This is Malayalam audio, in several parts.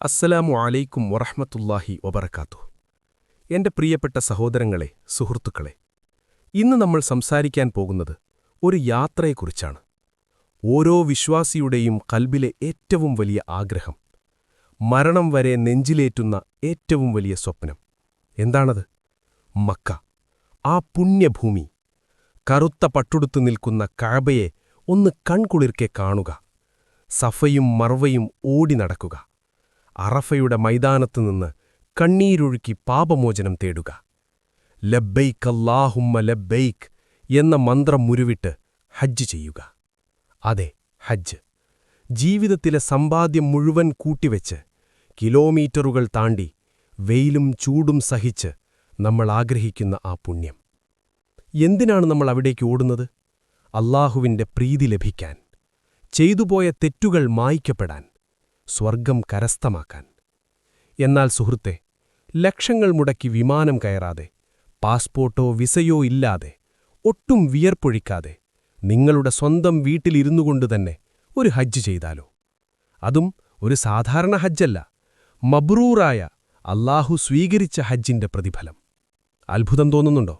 അസ്സലാമു അലൈക്കും വറഹ്മത്തുള്ളാഹി വബർക്കാത്തു എന്റെ പ്രിയപ്പെട്ട സഹോദരങ്ങളെ സുഹൃത്തുക്കളെ ഇന്ന് നമ്മൾ സംസാരിക്കാൻ പോകുന്നത് ഒരു യാത്രയെക്കുറിച്ചാണ്. ഓരോ വിശ്വാസിയുടെയും കൽബിലെ ഏറ്റവും വലിയ ആഗ്രഹം മരണം വരെ നെഞ്ചിലേറ്റുന്ന ഏറ്റവും വലിയ സ്വപ്നം. എന്താണത്? മക്ക ആ പുണ്യഭൂമി കറുത്ത പട്ടുടുത്തു നിൽക്കുന്ന കഴബയെ ഒന്ന് കൺകുളിർക്കെ കാണുക സഫയും മർവയും ഓടി നടക്കുക. അറഫയുടെ മൈതാനത്തു നിന്ന് കണ്ണീരൊഴുക്കി പാപമോചനം തേടുക. ലബ്ബൈക്ക് അല്ലാഹുമ്മ ലബ്ബൈക്ക് എന്ന മന്ത്രം മുരുവിട്ട് ഹജ്ജ് ചെയ്യുക. അതെ ഹജ്ജ്. ജീവിതത്തിലെ സമ്പാദ്യം മുഴുവൻ കൂട്ടിവെച്ച് കിലോമീറ്ററുകൾ താണ്ടി വെയിലും ചൂടും സഹിച്ച് നമ്മൾ ആഗ്രഹിക്കുന്ന ആ പുണ്യം. എന്തിനാണ് നമ്മൾ അവിടേക്ക് ഓടുന്നത്? അല്ലാഹുവിന്റെ പ്രീതി ലഭിക്കാൻ. ചെയ്തുപോയ തെറ്റുകൾ മായ്ക്കപ്പെടാൻ. സ്വർഗം കരസ്ഥമാക്കാൻ. എന്നാൽ സുഹൃത്തെ ലക്ഷങ്ങൾ മുടക്കി വിമാനം കയറാതെ പാസ്പോർട്ടോ വിസയോ ഇല്ലാതെ ഒട്ടും വിയർപ്പൊഴിക്കാതെ നിങ്ങളുടെ സ്വന്തം വീട്ടിലിരുന്നുകൊണ്ട് തന്നെ ഒരു ഹജ്ജ് ചെയ്താലോ? അതും ഒരു സാധാരണ ഹജ്ജല്ല മബ്രൂറായ അല്ലാഹു സ്വീകരിച്ച ഹജ്ജിന്റെ പ്രതിഫലം. അത്ഭുതം തോന്നുന്നുണ്ടോ?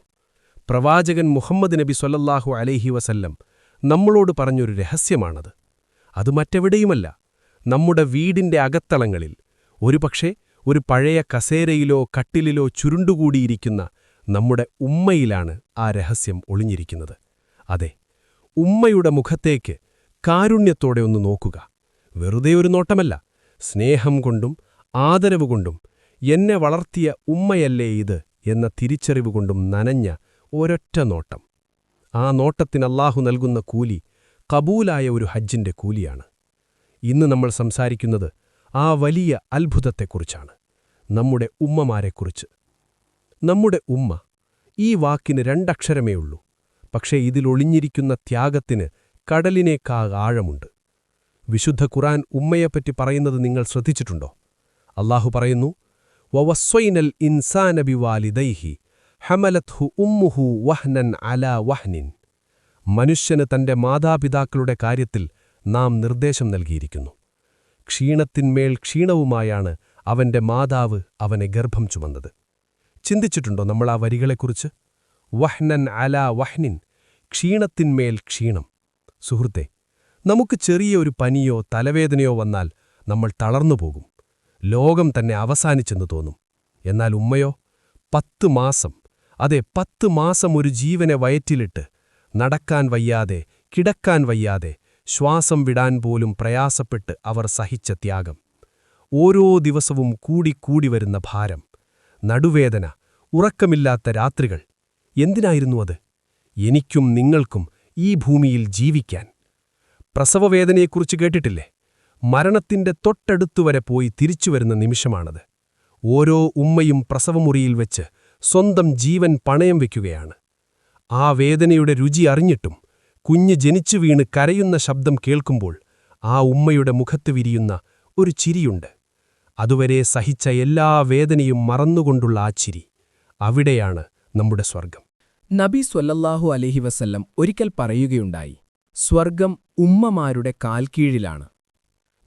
പ്രവാചകൻ മുഹമ്മദ് നബി സൊല്ലാഹു അലൈഹി വസല്ലം നമ്മളോട് പറഞ്ഞൊരു രഹസ്യമാണത്. അത് മറ്റെവിടെയുമല്ല നമ്മുടെ വീടിന്റെ അകത്തളങ്ങളിൽ ഒരുപക്ഷെ ഒരു പഴയ കസേരയിലോ കട്ടിലിലോ ചുരുണ്ടുകൂടിയിരിക്കുന്ന നമ്മുടെ ഉമ്മയിലാണ് ആ രഹസ്യം ഒളിഞ്ഞിരിക്കുന്നത്. അതെ ഉമ്മയുടെ മുഖത്തേക്ക് കാരുണ്യത്തോടെ ഒന്ന് നോക്കുക. വെറുതെ ഒരു നോട്ടമല്ല സ്നേഹം കൊണ്ടും ആദരവ് കൊണ്ടും എന്നെ വളർത്തിയ ഉമ്മയല്ലേ ഇത് എന്ന തിരിച്ചറിവ് കൊണ്ടും നനഞ്ഞ ഒരൊറ്റ നോട്ടം. ആ നോട്ടത്തിനല്ലാഹു നൽകുന്ന കൂലി കബൂലായ ഒരു ഹജ്ജിന്റെ കൂലിയാണ്. ഇന്ന് നമ്മൾ സംസാരിക്കുന്നത് ആ വലിയ അത്ഭുതത്തെക്കുറിച്ചാണ്. നമ്മുടെ ഉമ്മമാരെക്കുറിച്ച്. നമ്മുടെ ഉമ്മ ഈ വാക്കിന് രണ്ടക്ഷരമേ ഉള്ളൂ. പക്ഷേ ഇതിലൊളിഞ്ഞിരിക്കുന്ന ത്യാഗത്തിന് കടലിനേക്കാ ആഴമുണ്ട്. വിശുദ്ധ ഖുറാൻ ഉമ്മയെപ്പറ്റി പറയുന്നത് നിങ്ങൾ ശ്രദ്ധിച്ചിട്ടുണ്ടോ? അള്ളാഹു പറയുന്നു വവസ്വൈനൽ ഇൻസാനബി വാലിദൈഹി ഹമലത്ഹു ഉമ്മുഹു വഹ്നൻ അല വഹ്നിൻ. മനുഷ്യന് തന്റെ മാതാപിതാക്കളുടെ കാര്യത്തിൽ നാം നിർദ്ദേശം നൽകിയിരിക്കുന്നു. ക്ഷീണത്തിന്മേൽ ക്ഷീണവുമായാണ് അവന്റെ മാതാവ് അവനെ ഗർഭം ചുമന്നത്. ചിന്തിച്ചിട്ടുണ്ടോ നമ്മൾ ആ വരികളെക്കുറിച്ച്? വഹ്നൻ അല വഹ്നിൻ ക്ഷീണത്തിന്മേൽ ക്ഷീണം. സുഹൃത്തെ നമുക്ക് ചെറിയ ഒരു പനിയോ തലവേദനയോ വന്നാൽ നമ്മൾ തളർന്നു പോകും. ലോകം തന്നെ അവസാനിച്ചെന്ന് തോന്നും. എന്നാൽ ഉമ്മയോ പത്ത് മാസം അതെ പത്ത് മാസം ഒരു ജീവനെ വയറ്റിലിട്ട് നടക്കാൻ വയ്യാതെ കിടക്കാൻ വയ്യാതെ ശ്വാസം വിടാൻ പോലും പ്രയാസപ്പെട്ട് അവർ സഹിച്ച ത്യാഗം. ഓരോ ദിവസവും കൂടിക്കൂടി വരുന്ന ഭാരം നടുവേദന ഉറക്കമില്ലാത്ത രാത്രികൾ. എന്തിനായിരുന്നു അത്? എനിക്കും നിങ്ങൾക്കും ഈ ഭൂമിയിൽ ജീവിക്കാൻ. പ്രസവവേദനയെക്കുറിച്ച് കേട്ടിട്ടില്ലേ? മരണത്തിന്റെ തൊട്ടടുത്തുവരെ പോയി തിരിച്ചുവരുന്ന നിമിഷമാണത്. ഓരോ ഉമ്മയും പ്രസവമുറിയിൽ വെച്ച് സ്വന്തം ജീവൻ പണയം വയ്ക്കുകയാണ്. ആ വേദനയുടെ രുചി അറിഞ്ഞിട്ടും കുഞ്ഞ് ജനിച്ചു വീണ് കരയുന്ന ശബ്ദം കേൾക്കുമ്പോൾ ആ ഉമ്മയുടെ മുഖത്ത് വിരിയുന്ന ഒരു ചിരിയുണ്ട്. അതുവരെ സഹിച്ച എല്ലാ വേദനയും മറന്നുകൊണ്ടുള്ള ആ ചിരി അവിടെയാണ് നമ്മുടെ സ്വർഗം നബി സ്വല്ലല്ലാഹു അലഹി വസല്ലം ഒരിക്കൽ പറയുകയുണ്ടായി സ്വർഗം ഉമ്മമാരുടെ കാൽക്കീഴിലാണ്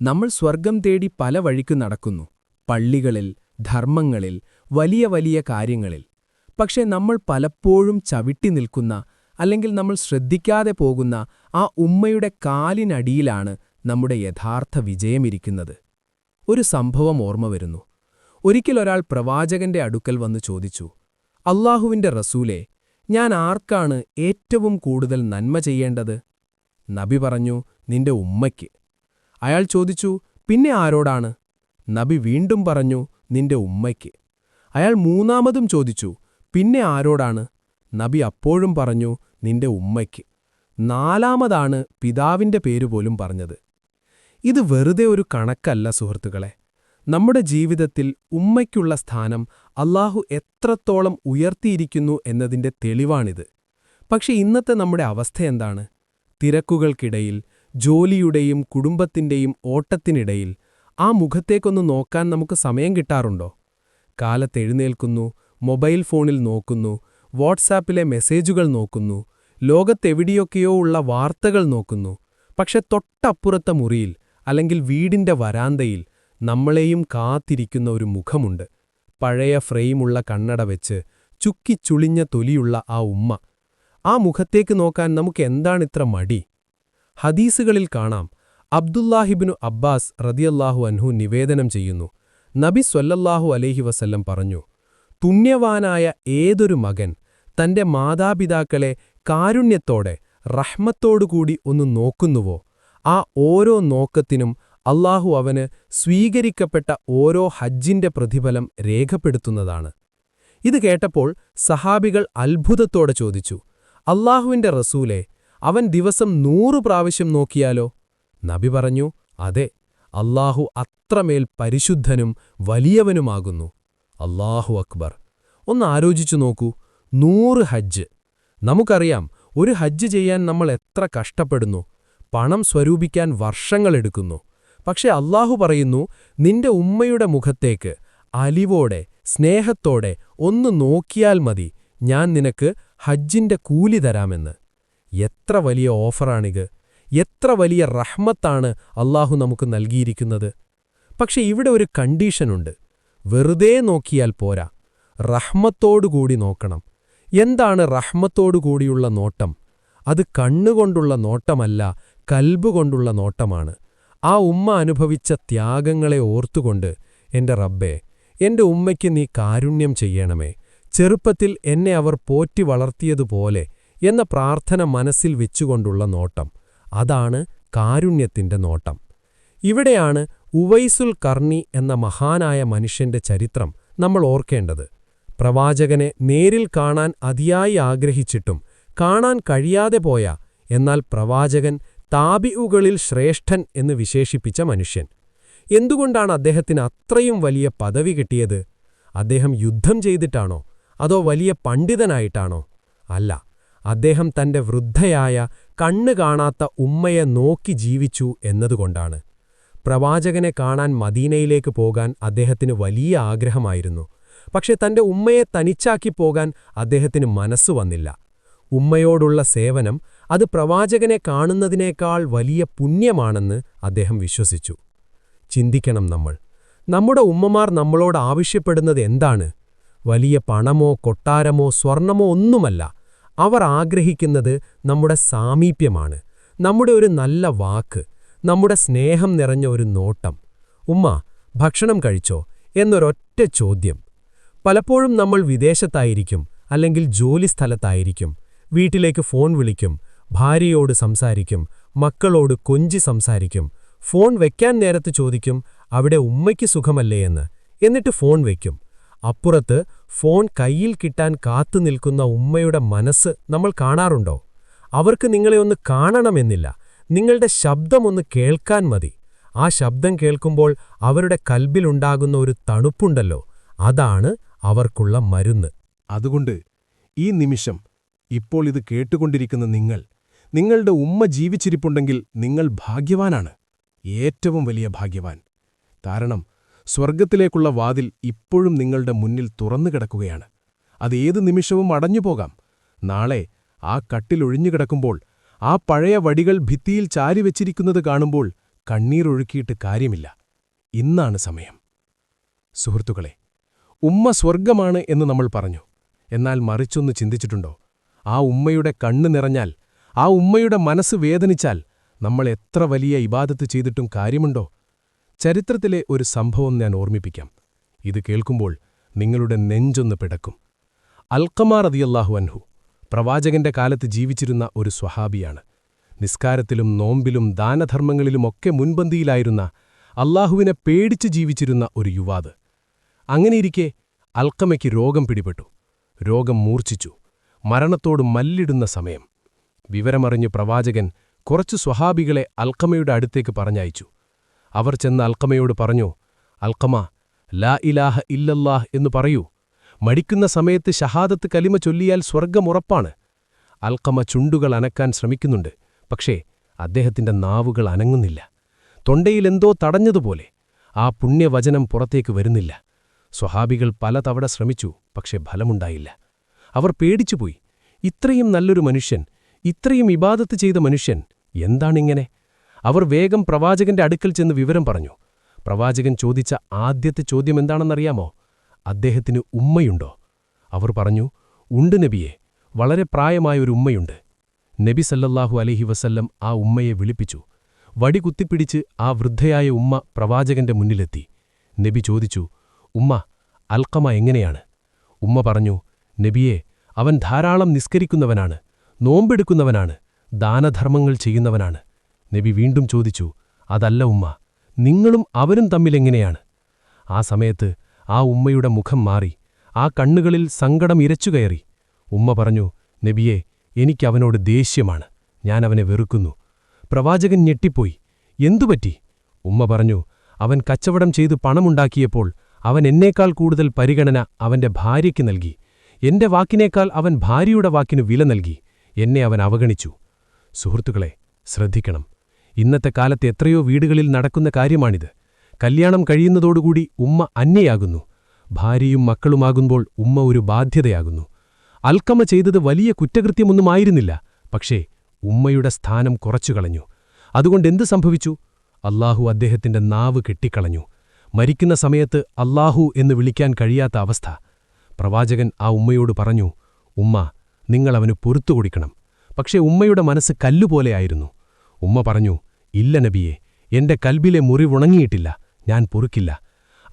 നമ്മൾ സ്വർഗം തേടി പല വഴിക്കു നടക്കുന്നു പള്ളികളിൽ ധർമ്മങ്ങളിൽ വലിയ വലിയ കാര്യങ്ങളിൽ. പക്ഷേ നമ്മൾ പലപ്പോഴും ചവിട്ടി നിൽക്കുന്ന അല്ലെങ്കിൽ നമ്മൾ ശ്രദ്ധിക്കാതെ പോകുന്ന ആ ഉമ്മയുടെ കാലിനടിയിലാണ് നമ്മുടെ യഥാർത്ഥ വിജയമിരിക്കുന്നത്. ഒരു സംഭവം ഓർമ്മ വരുന്നു. ഒരിക്കലൊരാൾ പ്രവാചകന്റെ അടുക്കൽ വന്ന് ചോദിച്ചു അള്ളാഹുവിന്റെ റസൂലെ ഞാൻ ആർക്കാണ് ഏറ്റവും കൂടുതൽ നന്മ ചെയ്യേണ്ടത്? നബി പറഞ്ഞു നിന്റെ ഉമ്മയ്ക്ക്. അയാൾ ചോദിച്ചു പിന്നെ ആരോടാണ്? നബി വീണ്ടും പറഞ്ഞു നിന്റെ ഉമ്മയ്ക്ക്. അയാൾ മൂന്നാമതും ചോദിച്ചു പിന്നെ ആരോടാണ്? നബി അപ്പോഴും പറഞ്ഞു നിന്റെ ഉമ്മയ്ക്ക്. നാലാമതാണ് പിതാവിന്റെ പേരുപോലും പറഞ്ഞത്. ഇത് വെറുതെ ഒരു കണക്കല്ല സുഹൃത്തുക്കളെ. നമ്മുടെ ജീവിതത്തിൽ ഉമ്മയ്ക്കുള്ള സ്ഥാനം അള്ളാഹു എത്രത്തോളം ഉയർത്തിയിരിക്കുന്നു എന്നതിന്റെ തെളിവാണിത്. പക്ഷെ ഇന്നത്തെ നമ്മുടെ അവസ്ഥ എന്താണ്? തിരക്കുകൾക്കിടയിൽ ജോലിയുടെയും കുടുംബത്തിന്റെയും ഓട്ടത്തിനിടയിൽ ആ മുഖത്തേക്കൊന്ന് നോക്കാൻ നമുക്ക് സമയം കിട്ടാറുണ്ടോ? കാലത്തെഴുന്നേൽക്കുന്നു മൊബൈൽ ഫോണിൽ നോക്കുന്നു വാട്സാപ്പിലെ മെസ്സേജുകൾ നോക്കുന്നു ലോകത്തെവിടെയൊക്കെയോ ഉള്ള വാർത്തകൾ നോക്കുന്നു. പക്ഷെ തൊട്ടപ്പുറത്തെ മുറിയിൽ അല്ലെങ്കിൽ വീടിന്റെ വരാന്തയിൽ നമ്മളെയും കാത്തിരിക്കുന്ന ഒരു മുഖമുണ്ട്. പഴയ ഫ്രെയിമുള്ള കണ്ണട വെച്ച് ചുക്കിച്ചുളിഞ്ഞ തൊലിയുള്ള ആ ഉമ്മ. ആ മുഖത്തേക്ക് നോക്കാൻ നമുക്ക് എന്താണിത്ര മടി? ഹദീസുകളിൽ കാണാം. അബ്ദുല്ലാഹിബിനു അബ്ബാസ് റതിയല്ലാഹു അൻഹു നിവേദനം ചെയ്യുന്നു. നബി സ്വല്ലല്ലാഹു അലൈഹി വസല്ലം പറഞ്ഞു പുണ്യവാനായ ഏതൊരു മകൻ തന്റെ മാതാപിതാക്കളെ കാരുണ്യത്തോടെ റഹ്മത്തോടുകൂടി ഒന്ന് നോക്കുന്നുവോ? ആ ഓരോ നോക്കത്തിനും അള്ളാഹു അവന് സ്വീകരിക്കപ്പെട്ട ഓരോ ഹജ്ജിന്റെ പ്രതിഫലം രേഖപ്പെടുത്തുന്നതാണ്. ഇത് കേട്ടപ്പോൾ സഹാബികൾ അത്ഭുതത്തോടെ ചോദിച്ചു അള്ളാഹുവിന്റെ റസൂലെ അവൻ ദിവസം നൂറു പ്രാവശ്യം നോക്കിയാലോ? നബി പറഞ്ഞു അതെ അല്ലാഹു അത്രമേൽ പരിശുദ്ധനും വലിയവനുമാകുന്നു. അല്ലാഹു അക്ബർ ഒന്ന് ആലോചിച്ചു നോക്കൂ നൂറ് ഹജ്ജ് നമുക്കറിയാം ഒരു ഹജ്ജ് ചെയ്യാൻ നമ്മൾ എത്ര കഷ്ടപ്പെടുന്നു. പണം സ്വരൂപിക്കാൻ വർഷങ്ങളെടുക്കുന്നു പക്ഷെ അള്ളാഹു പറയുന്നു നിന്റെ ഉമ്മയുടെ മുഖത്തേക്ക് അലിവോടെ സ്നേഹത്തോടെ ഒന്ന് നോക്കിയാൽ മതി. ഞാൻ നിനക്ക് ഹജ്ജിന്റെ കൂലി തരാമെന്ന്. എത്ര വലിയ ഓഫറാണിത്. എത്ര വലിയ റഹ്മത്താണ് അള്ളാഹു നമുക്ക് നൽകിയിരിക്കുന്നത്. പക്ഷെ ഇവിടെ ഒരു കണ്ടീഷനുണ്ട്. വെറുതെ നോക്കിയാൽ പോരാ. റഹ്മത്തോടുകൂടി നോക്കണം. എന്താണ് റഹ്മത്തോടുകൂടിയുള്ള നോട്ടം? അത് കണ്ണുകൊണ്ടുള്ള നോട്ടമല്ല കൽബുകൊണ്ടുള്ള നോട്ടമാണ്. ആ ഉമ്മ അനുഭവിച്ച ത്യാഗങ്ങളെ ഓർത്തുകൊണ്ട് എന്റെ റബ്ബേ എന്റെ ഉമ്മയ്ക്ക് നീ കാരുണ്യം ചെയ്യണമേ. ചെറുപ്പത്തിൽ എന്നെ അവർ പോറ്റി വളർത്തിയതുപോലെ എന്ന പ്രാർത്ഥന മനസ്സിൽ വെച്ചുകൊണ്ടുള്ള നോട്ടം. അതാണ് കാരുണ്യത്തിന്റെ നോട്ടം. ഇവിടെയാണ് ഉവൈസുൽ കർണി എന്ന മഹാനായ മനുഷ്യന്റെ ചരിത്രം നമ്മൾ ഓർക്കേണ്ടത്. പ്രവാചകനെ നേരിൽ കാണാൻ അതിയായി ആഗ്രഹിച്ചിട്ടും കാണാൻ കഴിയാതെ പോയ എന്നാൽ പ്രവാചകൻ താബിഉകളിൽ ശ്രേഷ്ഠൻ എന്ന് വിശേഷിപ്പിച്ച മനുഷ്യൻ. എന്തുകൊണ്ടാണ് അദ്ദേഹത്തിന് അത്രയും വലിയ പദവി കിട്ടിയത്? അദ്ദേഹം യുദ്ധം ചെയ്തിട്ടാണോ? അതോ വലിയ പണ്ഡിതനായിട്ടാണോ? അല്ല അദ്ദേഹം തന്റെ വൃദ്ധയായ കണ്ണു കാണാത്ത ഉമ്മയെ നോക്കി ജീവിച്ചു എന്നതുകൊണ്ടാണ്. പ്രവാചകനെ കാണാൻ മദീനയിലേക്ക് പോകാൻ അദ്ദേഹത്തിന് വലിയ ആഗ്രഹമായിരുന്നു. പക്ഷെ തന്റെ ഉമ്മയെ തനിച്ചാക്കി പോകാൻ അദ്ദേഹത്തിന് മനസ്സു വന്നില്ല. ഉമ്മയോടുള്ള സേവനം അത് പ്രവാചകനെ കാണുന്നതിനേക്കാൾ വലിയ പുണ്യമാണെന്ന് അദ്ദേഹം വിശ്വസിച്ചു. ചിന്തിക്കണം നമ്മൾ. നമ്മുടെ ഉമ്മമാർ നമ്മളോട് ആവശ്യപ്പെടുന്നത് എന്താണ്? വലിയ പണമോ കൊട്ടാരമോ സ്വർണമോ ഒന്നുമല്ല. അവർ ആഗ്രഹിക്കുന്നത് നമ്മുടെ സാമീപ്യമാണ്. നമ്മുടെ ഒരു നല്ല വാക്ക്. നമ്മുടെ സ്നേഹം നിറഞ്ഞ ഒരു നോട്ടം. ഉമ്മ ഭക്ഷണം കഴിച്ചോ? എന്നൊരൊറ്റ ചോദ്യം. പലപ്പോഴും നമ്മൾ വിദേശത്തായിരിക്കും അല്ലെങ്കിൽ ജോലി സ്ഥലത്തായിരിക്കും. വീട്ടിലേക്ക് ഫോൺ വിളിക്കും ഭാര്യയോട് സംസാരിക്കും മക്കളോട് കൊഞ്ചി സംസാരിക്കും. ഫോൺ വെക്കാൻ നേരത്ത് ചോദിക്കും അവിടെ ഉമ്മയ്ക്ക് സുഖമല്ലേ എന്ന്? എന്നിട്ട് ഫോൺ വയ്ക്കും അപ്പുറത്ത് ഫോൺ കയ്യിൽ കിട്ടാൻ കാത്തു നിൽക്കുന്ന ഉമ്മയുടെ മനസ്സ് നമ്മൾ കാണാറുണ്ടോ? അവർക്ക് നിങ്ങളെ ഒന്ന് കാണണമെന്നില്ല. നിങ്ങളുടെ ശബ്ദമൊന്ന് കേൾക്കാൻ മതി. ആ ശബ്ദം കേൾക്കുമ്പോൾ അവരുടെ കൽബിലുണ്ടാകുന്ന ഒരു തണുപ്പുണ്ടല്ലോ. അതാണ് അവർക്കുള്ള മരുന്ന്. അതുകൊണ്ട് ഈ നിമിഷം ഇപ്പോൾ ഇത് കേട്ടുകൊണ്ടിരിക്കുന്ന നിങ്ങൾ നിങ്ങളുടെ ഉമ്മ ജീവിച്ചിരിപ്പുണ്ടെങ്കിൽ നിങ്ങൾ ഭാഗ്യവാനാണ്. ഏറ്റവും വലിയ ഭാഗ്യവാൻ. കാരണം സ്വർഗത്തിലേക്കുള്ള വാതിൽ ഇപ്പോഴും നിങ്ങളുടെ മുന്നിൽ തുറന്നു കിടക്കുകയാണ്. അത് ഏത് നിമിഷവും അടഞ്ഞുപോകാം നാളെ ആ കട്ടിലൊഴിഞ്ഞുകിടക്കുമ്പോൾ ആ പഴയ വടികൾ ഭിത്തിയിൽ ചാരിവെച്ചിരിക്കുന്നത് കാണുമ്പോൾ കണ്ണീരൊഴുക്കിയിട്ട് കാര്യമില്ല. ഇന്നാണ് സമയം. സുഹൃത്തുക്കളെ ഉമ്മ സ്വർഗമാണ് എന്ന് നമ്മൾ പറഞ്ഞു. എന്നാൽ മറിച്ചൊന്ന് ചിന്തിച്ചിട്ടുണ്ടോ? ആ ഉമ്മയുടെ കണ്ണ് നിറഞ്ഞാൽ ആ ഉമ്മയുടെ മനസ്സ് വേദനിച്ചാൽ നമ്മൾ എത്ര വലിയ ഇബാദത്ത് ചെയ്തിട്ടും കാര്യമുണ്ടോ? ചരിത്രത്തിലെ ഒരു സംഭവം ഞാൻ ഓർമ്മിപ്പിക്കാം. ഇത് കേൾക്കുമ്പോൾ നിങ്ങളുടെ നെഞ്ചൊന്ന് പിടക്കും. അൽക്കമാർ അതിയല്ലാഹു അൻഹു പ്രവാചകന്റെ കാലത്ത് ജീവിച്ചിരുന്ന ഒരു സ്വഹാബിയാണ്. നിസ്കാരത്തിലും നോമ്പിലും ദാനധർമ്മങ്ങളിലുമൊക്കെ മുൻപന്തിയിലായിരുന്ന അല്ലാഹുവിനെ പേടിച്ച് ജീവിച്ചിരുന്ന ഒരു യുവാത് അങ്ങനെയിരിക്കെ അൽക്കമയ്ക്ക് രോഗം പിടിപെട്ടു. രോഗം മൂർച്ഛിച്ചു. മരണത്തോട് മല്ലിടുന്ന സമയം. വിവരമറിഞ്ഞ് പ്രവാചകൻ കുറച്ചു സ്വഹാബികളെ അൽക്കമയുടെ അടുത്തേക്ക് പറഞ്ഞയച്ചു. അവർ ചെന്ന് അൽക്കമയോട് പറഞ്ഞു അൽക്കമ ലാ ഇലാഹ ഇല്ലല്ലാഹ് എന്ന് പറയൂ. മടിക്കുന്ന സമയത്ത് ഷഹാദത്ത് കലിമ ചൊല്ലിയാൽ സ്വർഗമുറപ്പാണ് അൽക്കമ ചുണ്ടുകൾ അനക്കാൻ ശ്രമിക്കുന്നുണ്ട്. പക്ഷേ അദ്ദേഹത്തിന്റെ നാവുകൾ അനങ്ങുന്നില്ല. തൊണ്ടയിലെന്തോ തടഞ്ഞതുപോലെ. ആ പുണ്യവചനം പുറത്തേക്ക് വരുന്നില്ല. സ്വഹാബികൾ പലതവണ ശ്രമിച്ചു പക്ഷെ ഫലമുണ്ടായില്ല. അവർ പേടിച്ചുപോയി. ഇത്രയും നല്ലൊരു മനുഷ്യൻ ഇത്രയും ഇബാദത്ത് ചെയ്ത മനുഷ്യൻ എന്താണിങ്ങനെ? അവർ വേഗം പ്രവാചകന്റെ അടുക്കൽ ചെന്ന് വിവരം പറഞ്ഞു. പ്രവാചകൻ ചോദിച്ച ആദ്യത്തെ ചോദ്യം എന്താണെന്നറിയാമോ? അദ്ദേഹത്തിന് ഉമ്മയുണ്ടോ? അവർ പറഞ്ഞു ഉണ്ട് നബിയെ വളരെ പ്രായമായൊരു ഉമ്മയുണ്ട്. നബി സല്ലല്ലാഹു അലഹി വസല്ലം ആ ഉമ്മയെ വിളിപ്പിച്ചു. വടി കുത്തിപ്പിടിച്ച് ആ വൃദ്ധയായ ഉമ്മ പ്രവാചകന്റെ മുന്നിലെത്തി. നബി ചോദിച്ചു ഉമ്മ അൽക്കമ എങ്ങനെയാണ്? ഉമ്മ പറഞ്ഞു നബിയെ അവൻ ധാരാളം നിസ്കരിക്കുന്നവനാണ് നോമ്പെടുക്കുന്നവനാണ് ദാനധർമ്മങ്ങൾ ചെയ്യുന്നവനാണ്. നബി വീണ്ടും ചോദിച്ചു അതല്ല ഉമ്മ നിങ്ങളും അവരും തമ്മിലെങ്ങനെയാണ് ആ സമയത്ത് ആ ഉമ്മയുടെ മുഖം മാറി ആ കണ്ണുകളിൽ സങ്കടം ഇരച്ചുകയറി ഉമ്മ പറഞ്ഞു നബിയെ എനിക്കവനോട് ദേഷ്യമാണ് ഞാനവനെ അവനെ വെറുക്കുന്നു. പ്രവാചകൻ ഞെട്ടിപ്പോയി എന്തുപറ്റി? ഉമ്മ പറഞ്ഞു അവൻ കച്ചവടം ചെയ്തു പണമുണ്ടാക്കിയപ്പോൾ അവൻ എന്നേക്കാൾ കൂടുതൽ പരിഗണന അവന്റെ ഭാര്യയ്ക്ക് നൽകി. എന്റെ വാക്കിനേക്കാൾ അവൻ ഭാര്യയുടെ വാക്കിനു വില നൽകി. എന്നെ അവൻ അവഗണിച്ചു. സുഹൃത്തുക്കളെ ശ്രദ്ധിക്കണം. ഇന്നത്തെ കാലത്ത് എത്രയോ വീടുകളിൽ നടക്കുന്ന കാര്യമാണിത്. കല്യാണം കഴിയുന്നതോടുകൂടി ഉമ്മ അന്യയാകുന്നു. ഭാര്യയും മക്കളുമാകുമ്പോൾ ഉമ്മ ഒരു ബാധ്യതയാകുന്നു. അൽക്കമ ചെയ്തത് വലിയ കുറ്റകൃത്യമൊന്നുമായിരുന്നില്ല പക്ഷേ ഉമ്മയുടെ സ്ഥാനം കുറച്ചു കുറച്ചുകളഞ്ഞു അതുകൊണ്ടെന്ത് സംഭവിച്ചു? അല്ലാഹു അദ്ദേഹത്തിന്റെ നാവ് കെട്ടിക്കളഞ്ഞു. മരിക്കുന്ന സമയത്ത് അല്ലാഹു എന്ന് വിളിക്കാൻ കഴിയാത്ത അവസ്ഥ. പ്രവാചകൻ ആ ഉമ്മയോട് പറഞ്ഞു ഉമ്മ നിങ്ങളവന് പൊറത്തു കൊടുക്കണം. പക്ഷേ ഉമ്മയുടെ മനസ്സ് കല്ലുപോലെയായിരുന്നു ഉമ്മ പറഞ്ഞു ഇല്ല നബിയെ എന്റെ കൽബിലെ മുറിവുണങ്ങിയിട്ടില്ല ഞാൻ പൊറുക്കില്ല.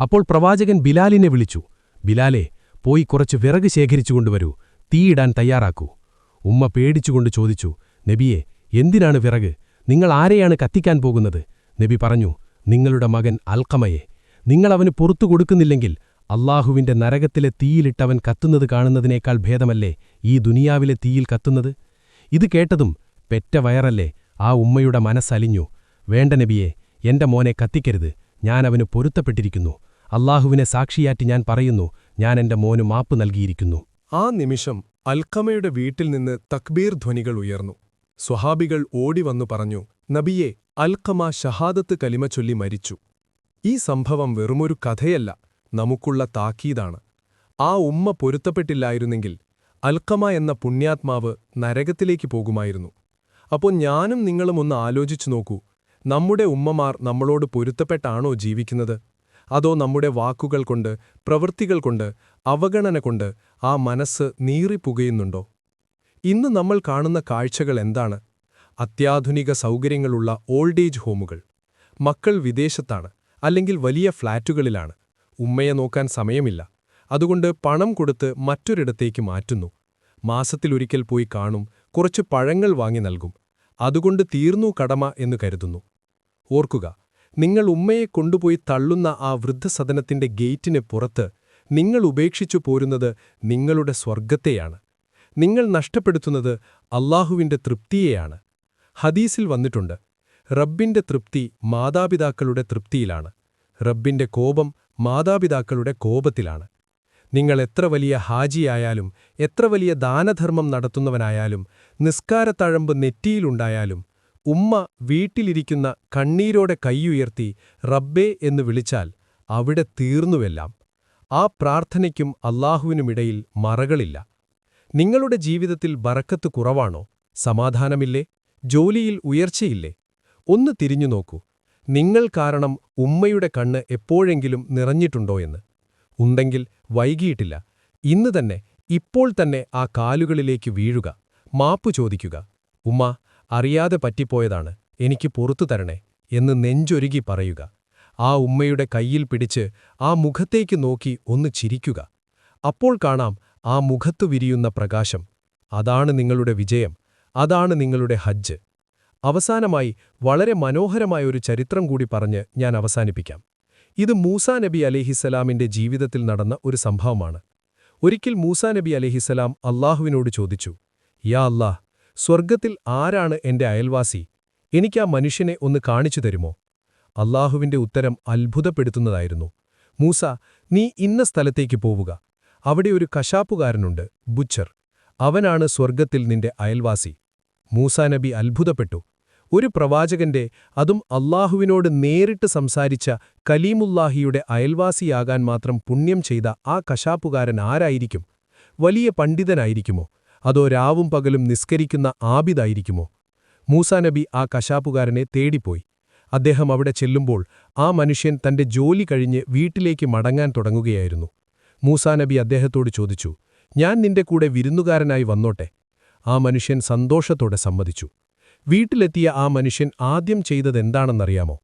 അപ്പോൾ പ്രവാചകൻ ബിലാലിനെ വിളിച്ചു ബിലാലെ പോയി കുറച്ച് വിറക് ശേഖരിച്ചുകൊണ്ടുവരൂ തീയിടാൻ തയ്യാറാക്കൂ. ഉമ്മ പേടിച്ചുകൊണ്ട് ചോദിച്ചു നബിയെ എന്തിനാണ് വിറക്? നിങ്ങൾ ആരെയാണ് കത്തിക്കാൻ പോകുന്നത്? നബി പറഞ്ഞു നിങ്ങളുടെ മകൻ അൽക്കമയെ നിങ്ങളവന് പുറത്തു കൊടുക്കുന്നില്ലെങ്കിൽ അള്ളാഹുവിന്റെ നരകത്തിലെ തീയിലിട്ടവൻ കത്തുന്നത് കാണുന്നതിനേക്കാൾ ഭേദമല്ലേ ഈ ദുനിയാവിലെ തീയിൽ കത്തുന്നത്? ഇത് കേട്ടതും പെറ്റ വയറല്ലേ ആ ഉമ്മയുടെ മനസ്സലിഞ്ഞു. വേണ്ട നബിയെ എന്റെ മോനെ കത്തിക്കരുത്. ഞാൻ അവന് പൊരുത്തപ്പെട്ടിരിക്കുന്നു. അള്ളാഹുവിനെ സാക്ഷിയാറ്റി ഞാൻ പറയുന്നു ഞാൻ എന്റെ മോനു മാപ്പ് നൽകിയിരിക്കുന്നു. ആ നിമിഷം അൽക്കമയുടെ വീട്ടിൽ നിന്ന് തക്ബീർ ധ്വനികൾ ഉയർന്നു. സ്വഹാബികൾ ഓടിവന്നു പറഞ്ഞു നബിയെ അൽക്കമ ഷഹാദത്ത് കലിമ ചൊല്ലി മരിച്ചു. ഈ സംഭവം വെറുമൊരു കഥയല്ല നമുക്കുള്ള താക്കീതാണ്. ആ ഉമ്മ പൊരുത്തപ്പെട്ടില്ലായിരുന്നെങ്കിൽ അൽക്കമ എന്ന പുണ്യാത്മാവ് നരകത്തിലേക്ക് പോകുമായിരുന്നു. അപ്പോൾ ഞാനും നിങ്ങളും ഒന്ന് ആലോചിച്ചു നോക്കൂ നമ്മുടെ ഉമ്മമാർ നമ്മളോട് പൊരുത്തപ്പെട്ടാണോ ജീവിക്കുന്നത്? അതോ നമ്മുടെ വാക്കുകൾ കൊണ്ട് പ്രവൃത്തികൾ കൊണ്ട് അവഗണന കൊണ്ട് ആ മനസ്സ് നീറിപ്പുകയുന്നുണ്ടോ? ഇന്ന് നമ്മൾ കാണുന്ന കാഴ്ചകൾ എന്താണ്? അത്യാധുനിക സൗകര്യങ്ങളുള്ള ഓൾഡ് ഏജ് ഹോമുകൾ. മക്കൾ വിദേശത്താണ്. അല്ലെങ്കിൽ വലിയ ഫ്ളാറ്റുകളിലാണ്. ഉമ്മയെ നോക്കാൻ സമയമില്ല. അതുകൊണ്ട് പണം കൊടുത്ത് മറ്റൊരിടത്തേക്ക് മാറ്റുന്നു. മാസത്തിലൊരിക്കൽ പോയി കാണും കുറച്ച് പഴങ്ങൾ വാങ്ങി നൽകും. അതുകൊണ്ട് തീർന്നു കടമ എന്ന് കരുതുന്നു. ഓർക്കുക നിങ്ങൾ ഉമ്മയെ കൊണ്ടുപോയി തള്ളുന്ന ആ വൃദ്ധസദനത്തിന്റെ ഗേറ്റിന് പുറത്ത് നിങ്ങൾ ഉപേക്ഷിച്ചു പോരുന്നത് നിങ്ങളുടെ സ്വർഗത്തെയാണ് നിങ്ങൾ നഷ്ടപ്പെടുത്തുന്നത് അള്ളാഹുവിന്റെ തൃപ്തിയെയാണ്. ഹദീസിൽ വന്നിട്ടുണ്ട് റബ്ബിന്റെ തൃപ്തി മാതാപിതാക്കളുടെ തൃപ്തിയിലാണ്. റബ്ബിന്റെ കോപം മാതാപിതാക്കളുടെ കോപത്തിലാണ്. നിങ്ങൾ എത്ര വലിയ ഹാജിയായാലും എത്ര വലിയ ദാനധർമ്മം നടത്തുന്നവനായാലും നിസ്കാരത്തഴമ്പ് നെറ്റിയിലുണ്ടായാലും ഉമ്മ വീട്ടിലിരിക്കുന്ന കണ്ണീരോടെ കൈയുയർത്തി റബ്ബേ എന്ന് വിളിച്ചാൽ അവിടെ തീർന്നുവെല്ലാം. ആ പ്രാർത്ഥനയ്ക്കും അല്ലാഹുവിനുമിടയിൽ മറകളില്ല. നിങ്ങളുടെ ജീവിതത്തിൽ ബറക്കത്ത് കുറവാണോ? സമാധാനമില്ലേ? ജോലിയിൽ ഉയർച്ചയില്ലേ? ഒന്ന് തിരിഞ്ഞു നോക്കൂ. നിങ്ങൾ കാരണം ഉമ്മയുടെ കണ്ണ് എപ്പോഴെങ്കിലും നിറഞ്ഞിട്ടുണ്ടോ എന്ന്. ഉണ്ടെങ്കിൽ വൈകിയിട്ടില്ല. ഇന്ന് തന്നെ ഇപ്പോൾ തന്നെ ആ കാലുകളിലേക്ക് വീഴുക. മാപ്പു ചോദിക്കുക. ഉമ്മ അറിയാതെ പറ്റിപ്പോയതാണ്. എനിക്ക് പുറത്തു തരണേ എന്ന് നെഞ്ചൊരുകി പറയുക. ആ ഉമ്മയുടെ കയ്യിൽ പിടിച്ച് ആ മുഖത്തേക്ക് നോക്കി ഒന്ന് ചിരിക്കുക. അപ്പോൾ കാണാം ആ മുഖത്തു വിരിയുന്ന പ്രകാശം. അതാണ് നിങ്ങളുടെ വിജയം. അതാണ് നിങ്ങളുടെ ഹജ്ജ്. അവസാനമായി വളരെ മനോഹരമായ ഒരു ചരിത്രം കൂടി പറഞ്ഞ് ഞാൻ അവസാനിപ്പിക്കാം. ഇത് മൂസാ നബി അലിഹിസലാമിന്റെ ജീവിതത്തിൽ നടന്ന ഒരു സംഭവമാണ്. ഒരിക്കൽ മൂസാ നബി അലിഹിസലാം അള്ളാഹുവിനോട് ചോദിച്ചു യാ അല്ലാഹ് സ്വർഗത്തിൽ ആരാണ് എന്റെ അയൽവാസി? എനിക്കാ മനുഷ്യനെ ഒന്ന് കാണിച്ചു തരുമോ? അള്ളാഹുവിന്റെ ഉത്തരം അത്ഭുതപ്പെടുത്തുന്നതായിരുന്നു. മൂസ നീ ഇന്ന സ്ഥലത്തേക്ക് പോവുക. അവിടെ ഒരു കശാപ്പുകാരനുണ്ട് ബുച്ചർ. അവനാണ് സ്വർഗത്തിൽ നിന്റെ അയൽവാസി. മൂസാ നബി അത്ഭുതപ്പെട്ടു. ഒരു പ്രവാചകന്റെ അതും അള്ളാഹുവിനോട് നേരിട്ട് സംസാരിച്ച കലീമുല്ലാഹിയുടെ അയൽവാസിയാകാൻ മാത്രം പുണ്യം ചെയ്ത ആ കശാപ്പുകാരൻ ആരായിരിക്കും? വലിയ പണ്ഡിതനായിരിക്കുമോ? അതോ രാവും പകലും നിസ്കരിക്കുന്ന ആബിദായിരിക്കുമോ? മൂസാ നബി ആ കശാപ്പുകാരനെ തേടിപ്പോയി. അദ്ദേഹം അവിടെ ചെല്ലുമ്പോൾ ആ മനുഷ്യൻ തന്റെ ജോലി കഴിഞ്ഞ് വീട്ടിലേക്ക് മടങ്ങാൻ തുടങ്ങുകയായിരുന്നു. മൂസാ നബി അദ്ദേഹത്തോട് ചോദിച്ചു ഞാൻ നിന്റെ കൂടെ വിരുന്നുകാരനായി വന്നോട്ടെ? ആ മനുഷ്യൻ സന്തോഷത്തോടെ സമ്മതിച്ചു. വീട്ടിലെത്തിയ ആ മനുഷ്യൻ ആദ്യം ചെയ്തതെന്താണെന്നറിയാമോ?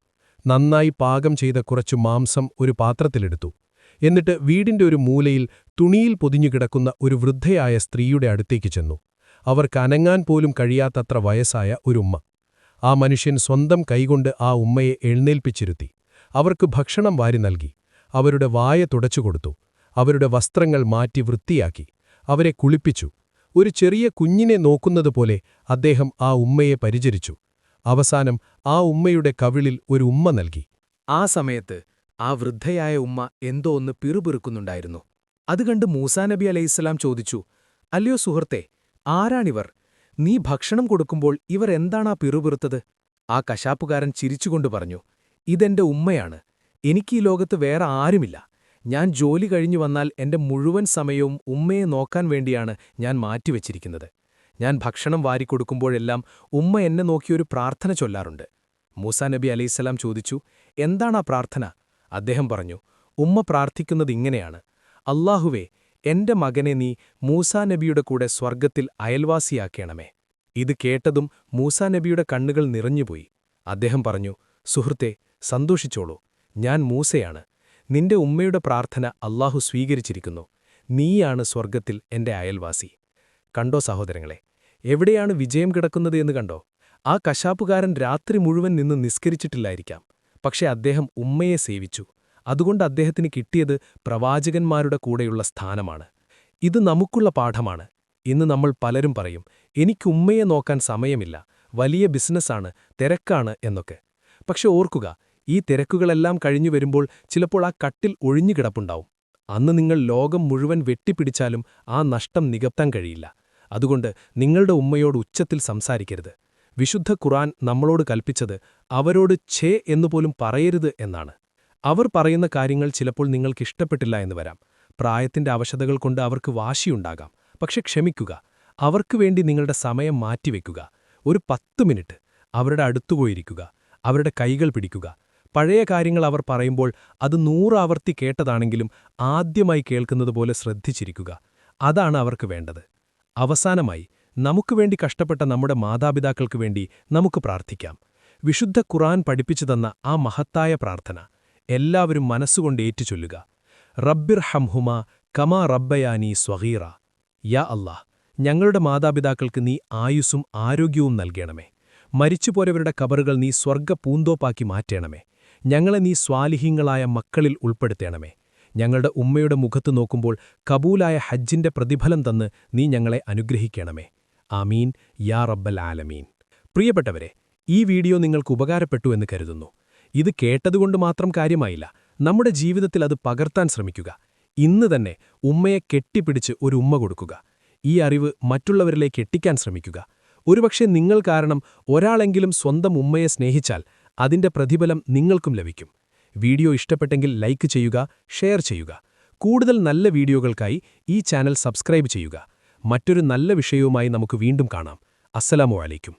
നന്നായി പാകം ചെയ്ത കുറച്ചു മാംസം ഒരു പാത്രത്തിലെടുത്തു. എന്നിട്ട് വീടിന്റെ ഒരു മൂലയിൽ തുണിയിൽ പൊതിഞ്ഞുകിടക്കുന്ന ഒരു വൃദ്ധയായ സ്ത്രീയുടെ അടുത്തേക്ക് ചെന്നു. അവർക്ക് അനങ്ങാൻ പോലും കഴിയാത്തത്ര വയസ്സായ ഒരു ഉമ്മ. ആ മനുഷ്യൻ സ്വന്തം കൈകൊണ്ട് ആ ഉമ്മയെ എഴുന്നേൽപ്പിച്ചിരുത്തി. അവർക്ക് ഭക്ഷണം വാരി നൽകി. അവരുടെ വായ തുടച്ചുകൊടുത്തു അവരുടെ വസ്ത്രങ്ങൾ മാറ്റി വൃത്തിയാക്കി. അവരെ കുളിപ്പിച്ചു. ഒരു ചെറിയ കുഞ്ഞിനെ നോക്കുന്നതുപോലെ അദ്ദേഹം ആ ഉമ്മയെ പരിചരിച്ചു. അവസാനം ആ ഉമ്മയുടെ കവിളിൽ ഒരു ഉമ്മ നൽകി. ആ സമയത്ത് ആ വൃദ്ധയായ ഉമ്മ എന്തോ ഒന്ന് പിറുപിറുക്കുന്നുണ്ടായിരുന്നു. അത് കണ്ട് മൂസാനബി അലൈഹിസ്സലാം ചോദിച്ചു അല്ലയോ സുഹൃത്തെ ആരാണിവർ? നീ ഭക്ഷണം കൊടുക്കുമ്പോൾ ഇവർ എന്താണാ പിറുപിറുത്തത്? ആ കശാപ്പുകാരൻ ചിരിച്ചുകൊണ്ട് പറഞ്ഞു ഇതെന്റെ ഉമ്മയാണ്. എനിക്ക് ഈ ലോകത്ത് വേറെ ആരുമില്ല. ഞാൻ ജോലി കഴിഞ്ഞു വന്നാൽ എന്റെ മുഴുവൻ സമയവും ഉമ്മയെ നോക്കാൻ വേണ്ടിയാണ് ഞാൻ മാറ്റിവെച്ചിരിക്കുന്നത്. ഞാൻ ഭക്ഷണം വാരിക്കൊടുക്കുമ്പോഴെല്ലാം ഉമ്മ എന്നെ നോക്കിയൊരു പ്രാർത്ഥന ചൊല്ലാറുണ്ട്. മൂസാ നബി അലൈഹിസ്സലാം ചോദിച്ചു എന്താണ് ആ പ്രാർത്ഥന? അദ്ദേഹം പറഞ്ഞു ഉമ്മ പ്രാർത്ഥിക്കുന്നത് ഇങ്ങനെയാണ്. അല്ലാഹുവേ എന്റെ മകനെ നീ മൂസാ നബിയുടെ കൂടെ സ്വർഗത്തിൽ അയൽവാസിയാക്കണമേ. ഇത് കേട്ടതും മൂസാ നബിയുടെ കണ്ണുകൾ നിറഞ്ഞുപോയി. അദ്ദേഹം പറഞ്ഞു സുഹൃത്തെ സന്തോഷിച്ചോളൂ. ഞാൻ മൂസയാണ്. നിന്റെ ഉമ്മയുടെ പ്രാർത്ഥന അള്ളാഹു സ്വീകരിച്ചിരിക്കുന്നു. നീയാണ് സ്വർഗത്തിൽ എന്റെ അയൽവാസി. കണ്ടോ സഹോദരങ്ങളെ എവിടെയാണ് വിജയം കിടക്കുന്നത് എന്ന് കണ്ടോ? ആ കശാപ്പുകാരൻ രാത്രി മുഴുവൻ നിന്ന് നിസ്കരിച്ചിട്ടില്ലായിരിക്കാം. പക്ഷേ അദ്ദേഹം ഉമ്മയെ സേവിച്ചു. അതുകൊണ്ട് അദ്ദേഹത്തിന് കിട്ടിയത് പ്രവാചകന്മാരുടെ കൂടെയുള്ള സ്ഥാനമാണ്. ഇത് നമുക്കുള്ള പാഠമാണ്. ഇന്ന് നമ്മൾ പലരും പറയും എനിക്ക് ഉമ്മയെ നോക്കാൻ സമയമില്ല വലിയ ബിസിനസ്സാണ് തിരക്കാണ് എന്നൊക്കെ. പക്ഷെ ഓർക്കുക ഈ തിരക്കുകളെല്ലാം കഴിഞ്ഞു വരുമ്പോൾ ചിലപ്പോൾ ആ കട്ടിൽ ഒഴിഞ്ഞുകിടപ്പുണ്ടാവും. അന്ന് നിങ്ങൾ ലോകം മുഴുവൻ വെട്ടിപ്പിടിച്ചാലും ആ നഷ്ടം നികത്താൻ കഴിയില്ല. അതുകൊണ്ട് നിങ്ങളുടെ ഉമ്മയോട് ഉച്ചത്തിൽ സംസാരിക്കരുത്. വിശുദ്ധ ഖുറാൻ നമ്മളോട് കൽപ്പിച്ചത് അവരോട് ഛേ എന്നുപോലും പറയരുത് എന്നാണ്. അവർ പറയുന്ന കാര്യങ്ങൾ ചിലപ്പോൾ നിങ്ങൾക്കിഷ്ടപ്പെട്ടില്ല എന്ന് വരാം. പ്രായത്തിന്റെ അവശതകൾ കൊണ്ട് അവർക്ക് വാശിയുണ്ടാകാം. പക്ഷെ ക്ഷമിക്കുക. അവർക്ക് വേണ്ടി നിങ്ങളുടെ സമയം മാറ്റിവെക്കുക. ഒരു പത്ത് മിനിറ്റ് അവരുടെ അടുത്തുപോയിരിക്കുക അവരുടെ കൈകൾ പിടിക്കുക. പഴയ കാര്യങ്ങൾ അവർ പറയുമ്പോൾ അത് നൂറാവർത്തി കേട്ടതാണെങ്കിലും ആദ്യമായി കേൾക്കുന്നതുപോലെ ശ്രദ്ധിച്ചിരിക്കുക. അതാണ് അവർക്ക് വേണ്ടത്. അവസാനമായി നമുക്ക് വേണ്ടി കഷ്ടപ്പെട്ട നമ്മുടെ മാതാപിതാക്കൾക്ക് വേണ്ടി നമുക്ക് പ്രാർത്ഥിക്കാം. വിശുദ്ധ ഖുറാൻ പഠിപ്പിച്ചു തന്ന ആ മഹത്തായ പ്രാർത്ഥന എല്ലാവരും മനസ്സുകൊണ്ട് ഏറ്റുചൊല്ലുക. റബ്ബിർ ഹംഹുമ കമാ റബ്ബയാനി സ്വഹീറ യാ അല്ലാഹ് ഞങ്ങളുടെ മാതാപിതാക്കൾക്ക് നീ ആയുസ്സും ആരോഗ്യവും നൽകണമേ. മരിച്ചുപോയവരുടെ കബറുകൾ നീ സ്വർഗ പൂന്തോപ്പാക്കി മാറ്റണമേ. ഞങ്ങളെ നീ സ്വാലിഹിങ്ങളായ മക്കളിൽ ഉൾപ്പെടുത്തേണമേ. ഞങ്ങളുടെ ഉമ്മയുടെ മുഖത്തു നോക്കുമ്പോൾ കബൂലായ ഹജ്ജിന്റെ പ്രതിഫലം തന്ന് നീ ഞങ്ങളെ അനുഗ്രഹിക്കണമേ. ആമീൻ. യാ റബ്ബൽ ആലമീൻ. പ്രിയപ്പെട്ടവരെ ഈ വീഡിയോ നിങ്ങൾക്ക് ഉപകാരപ്പെട്ടു എന്ന് കരുതുന്നു. ഇത് കേട്ടതുകൊണ്ട് മാത്രം കാര്യമായില്ല. നമ്മുടെ ജീവിതത്തിൽ അത് പകർത്താൻ ശ്രമിക്കുക. ഇന്ന് തന്നെ ഉമ്മയെ കെട്ടിപ്പിടിച്ച് ഒരു ഉമ്മ കൊടുക്കുക. ഈ അറിവ് മറ്റുള്ളവരിലേക്ക് എത്തിക്കാൻ ശ്രമിക്കുക. ഒരുപക്ഷെ നിങ്ങൾ കാരണം ഒരാളെങ്കിലും സ്വന്തം ഉമ്മയെ സ്നേഹിച്ചാൽ അതിന്റെ പ്രതിഫലം നിങ്ങൾക്കും ലഭിക്കും. വീഡിയോ ഇഷ്ടപ്പെട്ടെങ്കിൽ ലൈക്ക് ചെയ്യുക ഷെയർ ചെയ്യുക. കൂടുതൽ നല്ല വീഡിയോകൾക്കായി ഈ ചാനൽ സബ്സ്ക്രൈബ് ചെയ്യുക. മറ്റൊരു നല്ല വിഷയവുമായി നമുക്ക് വീണ്ടും കാണാം. അസ്സലാമു അലൈക്കും.